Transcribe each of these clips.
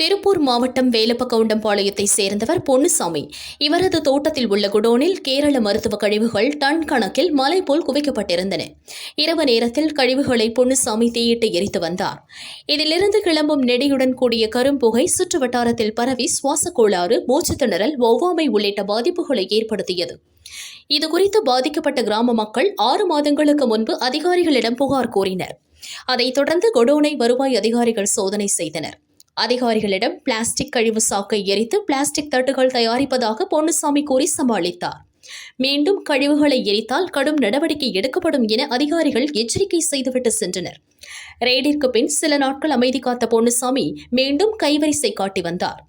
திருப்பூர் மாவட்டம் வேலப்பகவுண்டம்பாளையத்தை சேர்ந்தவர் பொன்னுசாமி. இவரது தோட்டத்தில் உள்ள குடோனில் கேரள மருத்துவ கழிவுகள் டன் கணக்கில் மலை போல் குவிக்கப்பட்டிருந்தன. இரவு நேரத்தில் கழிவுகளை பொன்னுசாமி தீயிட்டு எரித்து வந்தார். இதிலிருந்து கிளம்பும் நெடியுடன் கூடிய கரும்புகை சுற்று வட்டாரத்தில் பரவி சுவாச கோளாறு மூச்சுத்திணறல் ஒவ்வாமை உள்ளிட்ட பாதிப்புகளை ஏற்படுத்தியது. இதுகுறித்து பாதிக்கப்பட்ட கிராம மக்கள் ஆறு மாதங்களுக்கு முன்பு அதிகாரிகளிடம் புகார் கூறினர். அதைத் தொடர்ந்து கொடோனை வருவாய் அதிகாரிகள் சோதனை செய்தனர். அதிகாரிகளிடம் பிளாஸ்டிக் கழிவு சாக்கை எரித்து பிளாஸ்டிக் தட்டுகள் தயாரிப்பதாக பொன்னுசாமி கூறி சமாளித்தார். மீண்டும் கழிவுகளை எரித்தால் கடும் நடவடிக்கை எடுக்கப்படும் என அதிகாரிகள் எச்சரிக்கை செய்துவிட்டு சென்றனர். ரெய்டிற்கு பின் சில நாட்கள் அமைதி காத்த பொன்னுசாமி மீண்டும் கைவரிசை காட்டி வந்தார்.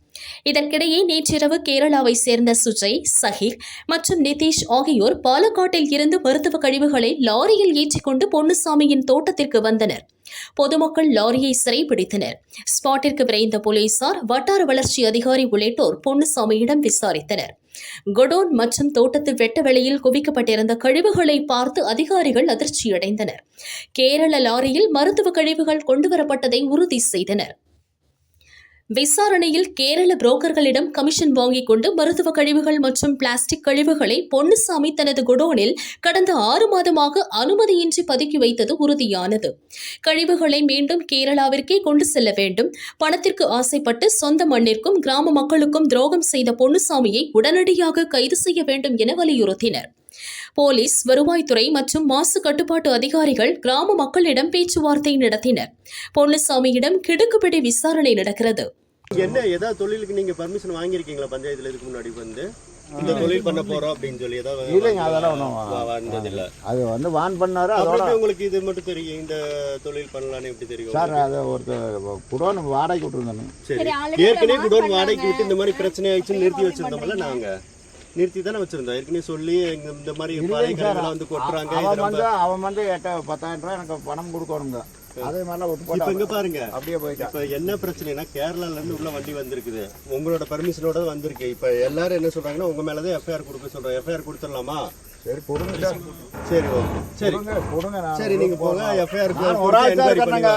இதற்கிடையே நேற்றிரவு கேரளாவை சேர்ந்த சுஜய் சஹீர் மற்றும் நிதிஷ் ஆகியோர் பாலக்காட்டில் இருந்து மருத்துவ கழிவுகளை லாரியில் ஏற்றிக்கொண்டு பொன்னுசாமியின் தோட்டத்திற்கு வந்தனர். பொதுமக்கள் லாரியை சிறைபிடித்தனர். ஸ்பாட்டிற்கு விரைந்த போலீசார் வட்டார வளர்ச்சி அதிகாரி உள்ளிட்டோர் பொன்னுசாமியிடம் விசாரித்தனர். கொடோன் மற்றும் தோட்டத்து வெட்ட வெளியில் குவிக்கப்பட்டிருந்த கழிவுகளை பார்த்து அதிகாரிகள் அதிர்ச்சியடைந்தனர். கேரள லாரியில் மருத்துவ கழிவுகள் கொண்டுவரப்பட்டதை உறுதி செய்தனர். விசாரணையில் கேரள புரோக்கர்களிடம் கமிஷன் வாங்கிக் கொண்டு மருத்துவ கழிவுகள் மற்றும் பிளாஸ்டிக் கழிவுகளை பொன்னுசாமி தனது குடோனில் கடந்த ஆறு மாதமாக அனுமதியின்றி பதுக்கி வைத்தது உறுதியானது. கழிவுகளை மீண்டும் கேரளாவிற்கே கொண்டு செல்ல வேண்டும். பணத்திற்கு ஆசைப்பட்டு சொந்த மண்ணிற்கும் கிராம மக்களுக்கும் துரோகம் செய்த பொன்னுசாமியை உடனடியாக கைது செய்ய வேண்டும் என வலியுறுத்தினர். போலீஸ் வருவாய்த்துறை மற்றும் மாசு கட்டுப்பாட்டு அதிகாரிகள் கிராம மக்களிடம் பேச்சுவார்த்தை நடத்தினர். பொன்னுசாமியிடம் கிடுக்குப்பிடி விசாரணை நடக்கிறது. என்ன ஏதாவது தொழிலுக்கு நீங்க பர்மிஷன் வாங்கியிருக்கீங்களா? பஞ்சாயத்துல இதுக்கு முன்னாடி வந்து? இந்த தொழில் பண்ண போறோம் அப்படின்னு சொல்லி ஏதாவது இல்லைங்க அதெல்லாம் ஒன்றும் வா- வந்தது இல்ல அது வந்து வான் பண்ணாரு அதோட உங்களுக்கு இது மட்டும் தெரியும்? இந்த தொழில் பண்ணலாம்னு எப்படி தெரியும் சார் அது ஒருத்தர் குடோன் வாடகைக்கு விட்டுருந்தானு. சரி. ஏற்கனவே குடோன் வாடகைக்கு விட்டு இந்த மாதிரி பிரச்சனை ஆயிடுச்சுன்னு நிறுத்தி வச்சிருந்தோம்ல நாங்க. நிறுத்தி தானே வச்சிருந்தோம். ஏற்கனவே சொல்லி இந்த மாதிரி வந்து கொட்டுறாங்க அவன் வந்து அவன் வந்து எட்ட பத்தாயிரம் ரூபாய் எனக்கு பணம் கொடுக்கணுங்க. அதே மாதிரிலாம் விட்டு இப்ப இங்க பாருங்க. அப்படியே போயிட்டான் இப்ப என்ன பிரச்சனைனா கேரளால இருந்து உள்ள வண்டி வந்திருக்குது. உங்களோட பர்மிஷனோட வந்திருக்கு. இப்ப எல்லாரும் என்ன சொல்றாங்கன்னா உங்க மேலதான் எஃப்ஐஆர் கொடுக்க சொல்றோம் எஃப்ஐஆர் கொடுத்துடலாமா? சரி கொடுங்க சார். சரி ஓகே. சரி. கொடுங்க சரி நீங்க போங்க எஃப்ஐஆர் ஒரு ஆள் இருக்கேனுங்க.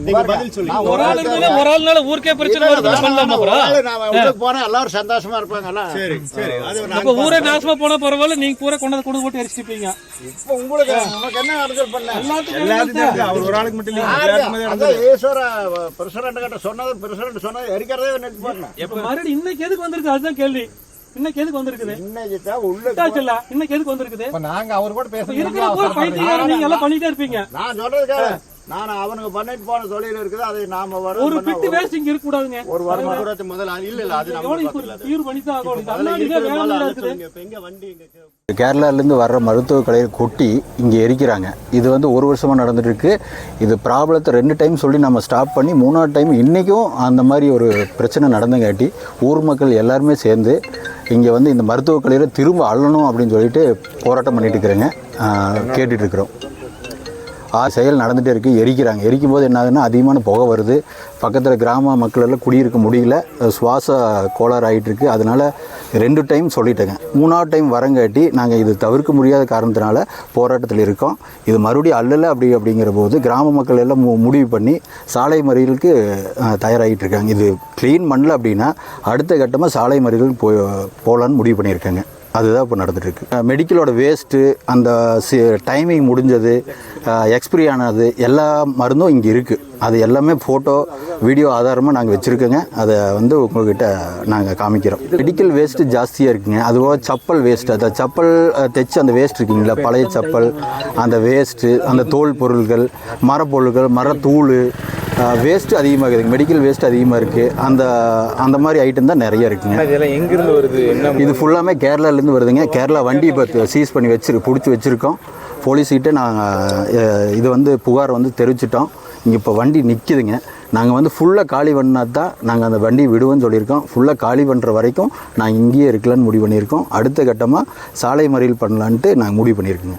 நீங்க பாருங்க, பதில் சொல்லி நான் ஒரு ஆள் இருந்தாலே ஒரு ஆள்னால ஊருக்கே பிரச்சனை வருது. பண்ணலாமா அப்புறம்? நான் உள்ளுக்கு போனா எல்லாரும் சந்தோஷமா இருப்பாங்கல்ல சரி சரி. அது அப்ப நாங்க ஊரே நாசமா போனா பரவாயில்ல நீங்க பூரா கொண்டு கொண்டு போட்டு எரிச்சிருப்பீங்க இப்ப உங்களுக்கு உங்களுக்கு என்ன அரசியல் பண்ண? எல்லாத்துக்கும் அவர் ஒரு ஆளுக்கு மட்டும் யாரு? எல்லாருக்குமே அதான் ஈஸ்வர பிரசிடண்ட் கிட்ட சொன்னது பிரசிடண்ட் சொன்னது எரிக்கிறதே நிறுத்தி போடணும் இப்ப மறுபடியும் இன்னைக்கு எதுக்கு வந்திருக்கு? அதுதான் கேள்வி. இன்னைக்கு எதுக்கு வந்திருக்குது? இன்னைக்கு தான் உள்ள விட்டாச்சுல்ல இன்னைக்கு எதுக்கு வந்திருக்குது? இப்ப நாங்க அவர் கூட இப்ப இருக்கிற நீங்க எல்லாம் பண்ணிட்டே இருப்பீங்க. நான் சொல்றதுக்காக நான் அவனுக்கு பண்ணிட்டு போன தொழில் இருக்குது அதை நாம வர ஒரு பிட்டு வேஸ்ட் இங்க இருக்க கூடாதுங்க ஒரு வாரம் முதல்ல இல்ல இல்ல அது நம்ம ஆகணும். கேரளாலேருந்து வர்ற மருத்துவ கலையை கொட்டி இங்கே எரிக்கிறாங்க. இது வந்து ஒரு வருஷமாக நடந்துட்டு இருக்கு இது ப்ராப்ளத்தை ரெண்டு டைம் சொல்லி நம்ம ஸ்டாப் பண்ணி மூணாவது டைம் இன்றைக்கும் அந்த மாதிரி ஒரு பிரச்சனை நடந்தங்காட்டி ஊர் மக்கள் எல்லாருமே சேர்ந்து இங்கே வந்து இந்த மருத்துவக் கலையை திரும்ப அள்ளணும் அப்படின்னு சொல்லிட்டு போராட்டம் பண்ணிட்டு இருக்கிறேங்க. கேட்டுட்டு இருக்கிறோம். ஆ செயல் நடந்துகிட்டே இருக்குது எரிக்கிறாங்க. எரிக்கும் போது என்ன ஆகுதுன்னா அதிகமான புகை வருது. பக்கத்தில் கிராம மக்கள் எல்லாம் குடியிருக்க முடியல. சுவாச கோளாறு ஆகிட்டு அதனால் ரெண்டு டைம் சொல்லிட்டேங்க. மூணாவது டைம் வரங்காட்டி நாங்கள் இது தவிர்க்க முடியாத காரணத்தினால போராட்டத்தில் இருக்கோம். இது மறுபடியும் அல்லல அப்படி அப்படிங்கிற போது கிராம மக்கள் எல்லாம் மு- முடிவு பண்ணி சாலை மறியலுக்கு தயாராகிட்டு இருக்காங்க இது க்ளீன் பண்ணல அப்படின்னா அடுத்த கட்டமாக சாலை மறியலுக்கு போ போகலான்னு முடிவு பண்ணியிருக்காங்க. அதுதான் இப்போ நடந்துட்டுருக்கு. மெடிக்கலோட வேஸ்ட்டு அந்த டைமிங் முடிஞ்சது எக்ஸ்பிரி ஆனது எல்லா மருந்தும் இங்கே இருக்குது அது எல்லாமே ஃபோட்டோ வீடியோ ஆதாரமாக நாங்கள் வச்சுருக்கோங்க. அதை வந்து உங்கள்கிட்ட நாங்கள் காமிக்கிறோம். மெடிக்கல் வேஸ்ட்டு ஜாஸ்தியாக இருக்குங்க. அதுபோக சப்பல் வேஸ்ட் அந்த சப்பல் தைச்சு அந்த வேஸ்ட் இருக்குங்களா? பழைய சப்பல் அந்த வேஸ்ட்டு அந்த தோல் பொருள்கள் மரப்பொருள்கள் மரத்தூள் வேஸ்ட்டு அதிகமாக இருக்குதுங்க மெடிக்கல் வேஸ்ட் அதிகமாக இருக்குது அந்த அந்த மாதிரி ஐட்டம் தான் நிறைய இருக்குங்க. இதெல்லாம் எங்க இருந்து வருது? என்ன இது ஃபுல்லாமே கேரளாலேருந்து வருதுங்க. கேரளா வண்டி இப்போ சீஸ் பண்ணி வச்சிரு பிடிச்சி வச்சுருக்கோம். போலீஸ்கிட்ட நாங்கள் இது வந்து புகார் வந்து தெரிவிச்சிட்டோம். இங்கே இப்போ வண்டி நிற்கிதுங்க நாங்கள் வந்து ஃபுல்லாக காலி பண்ணா தான் நாங்கள் அந்த வண்டி விடுவோம்னு சொல்லியிருக்கோம். ஃபுல்லாக காலி பண்ணுற வரைக்கும் நான் இங்கேயே இருக்கலான்னு முடிவு பண்ணியிருக்கோம். அடுத்த கட்டமாக சாலை மறியல் பண்ணலான்ட்டு நாங்கள் முடிவு பண்ணியிருக்கோங்க.